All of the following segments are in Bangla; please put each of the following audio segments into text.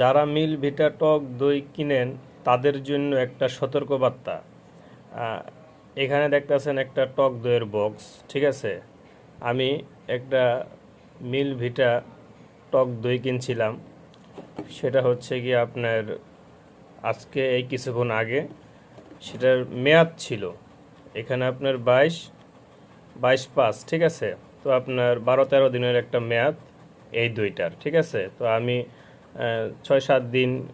যারা মিল, ভিটা, টক, দই কিনেন, তাদের জন্য একটা সতর্কবার্তা। এখানে দেখতেছেন একটা টক দইয়ের বক্স, ঠিক আছে? আমি একটা মিল, ভিটা, টক দই কিনছিলাম। সেটা হচ্ছে কি আপনার আজকে এই কিছুক্ষণ আগে। সেটার মেয়াদ ছিল। এখানে আপনার বাইশ বাইশ পাঁচ, ঠিক আছে? তো আপনার বারো তেরো দিনের একটা মেয়াদ এই দুইটার, ঠিক আছে? তো আমি ছয় সাত দিন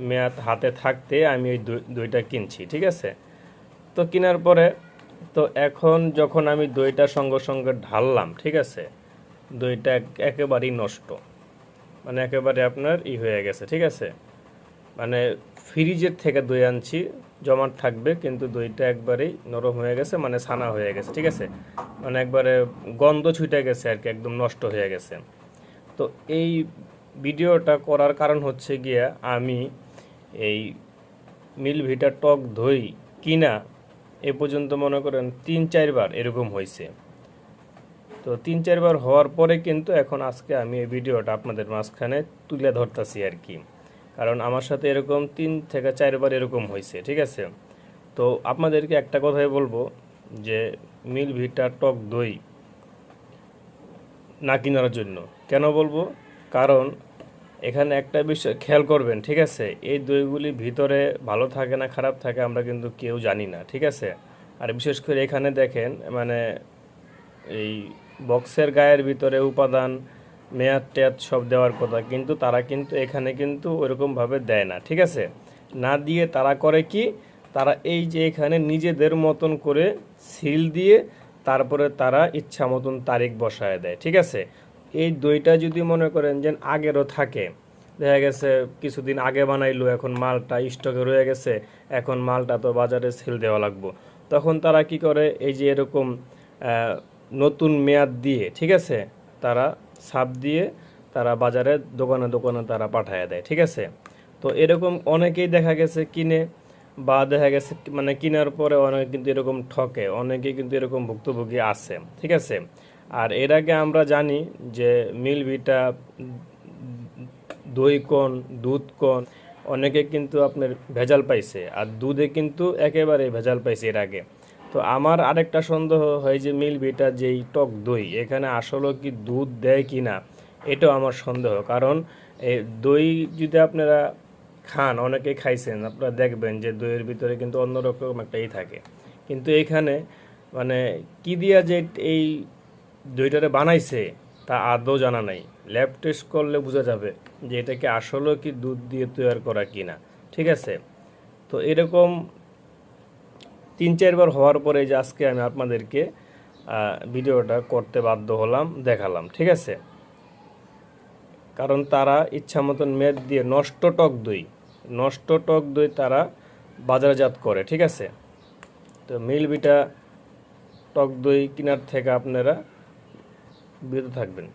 মেয়াদ হাতে থাকতে আমি ওই দই- দইটা কিনছি, ঠিক আছে? তো কেনার পরে, তো এখন যখন আমি দইটা সঙ্গে সঙ্গে ঢাললাম, ঠিক আছে, দইটা এক- একেবারেই নষ্ট। মানে একেবারে আপনার ই হয়ে গেছে, ঠিক আছে? মানে ফ্রিজের থেকে দই আনছি, জমাট থাকবে, কিন্তু দইটা একবারেই নরম হয়ে গেছে মানে ছানা হয়ে গেছে, ঠিক আছে? মানে একবারে গন্ধ ছুটে গেছে আর কি, একদম নষ্ট হয়ে গেছে। তো এই ভিডিওটা করার কারণ হচ্ছে গিয়া আমি এই মিল ভিটা টক দই কিনা এ পর্যন্ত মনে করেন তিন, চারবার এরকম হয়েছে। তো তিন, চারবার হওয়ার পরে কিন্তু এখন আজকে আমি এই ভিডিওটা আপনাদের মাঝখানে তুলে ধরতেছি আর কি। কারণ আমার সাথে এরকম তিন থেকে চারবার এরকম হয়েছে, ঠিক আছে? তো আপনাদেরকে একটা কথাই বলব যে মিল ভিটা টক দই না কেনার জন্য। কেন বলব? কারণ এখানে একটা বিষয়, খেয়াল করবেন, ঠিক আছে? এই দইগুলি ভিতরে ভালো থাকে না খারাপ থাকে আমরা কিন্তু কেউ জানি না, ঠিক আছে? আর বিশেষ করে এখানে দেখেন মানে এই বক্সের গায়ের ভিতরে উপাদান, মেয়াদ টেয়াদ সব দেওয়ার কথা, কিন্তু তারা কিন্তু এখানে কিন্তু ওরকমভাবে দেয় না, ঠিক আছে? না দিয়ে তারা করে কি? তারা এই যে এখানে নিজেদের মতন করে সিল দিয়ে তারপরে তারা ইচ্ছা মতন তারিখ বসায় দেয়, ঠিক আছে? এই দইটা যদি মনে করেন যে আগেরও থাকে, দেখা গেছে কিছুদিন আগে বানাইলো, এখন মালটা স্টকে রয়ে গেছে, এখন মালটা তো বাজারে সেল দেওয়া লাগবো। তখন তারা কি করে, এই যে এরকম নতুন মেয়াদ দিয়ে, ঠিক আছে? তারা ছাপ দিয়ে তারা বাজারে দোকানে দোকানে তারা পাঠায় দেয়, ঠিক আছে? তো এরকম অনেকেই দেখা গেছে কিনে বা দেখা গেছে মানে কেনার পরে অনেকে কিন্তু এরকম ঠকে, অনেকেই কিন্তু এরকম ভুক্তভোগী আছে, ঠিক আছে? আর এর আগে আমরা জানি যে মিল ভিটা দই কোন, দুধ কোন, অনেকে কিন্তু আপনার ভেজাল পাইছে আর দুধে কিন্তু একেবারে ভেজাল পাইছে এর আগে। তো আমার আরেকটা সন্দেহ হয় যে মিল ভিটা যেই টক দই, এখানে আসলে কি দুধ দেয় কি না এটাও আমার সন্দেহ। কারণ এই দই যদি আপনারা খান, অনেকে খাইছেন, আপনারা দেখবেন যে দইয়ের ভিতরে কিন্তু অন্যরকম একটা ই থাকে। কিন্তু এখানে মানে কি দিয়া যে এই দইটারে বানাইছে, তা আদৌ জানা নাই। ল্যাব টেস্ট করলে বোঝা যাবে যে এটাকে আসলে কি দুধ দিয়ে তৈরি করা কিনা। ঠিক আছে? তো এরকম তিন চারবার হওয়ার পরে যে আজকে আমি আপনাদেরকে ভিডিওটা করতে বাধ্য হলাম, দেখালাম। ঠিক আছে? কারণ তারা ইচ্ছা মতন মেদ দিয়ে নষ্ট টক দই, নষ্ট টক দই তারা বাজারজাত করে। ঠিক আছে? তো মিল বিটা টক দই কেনার থেকে আপনারা বিরত থাকবেন।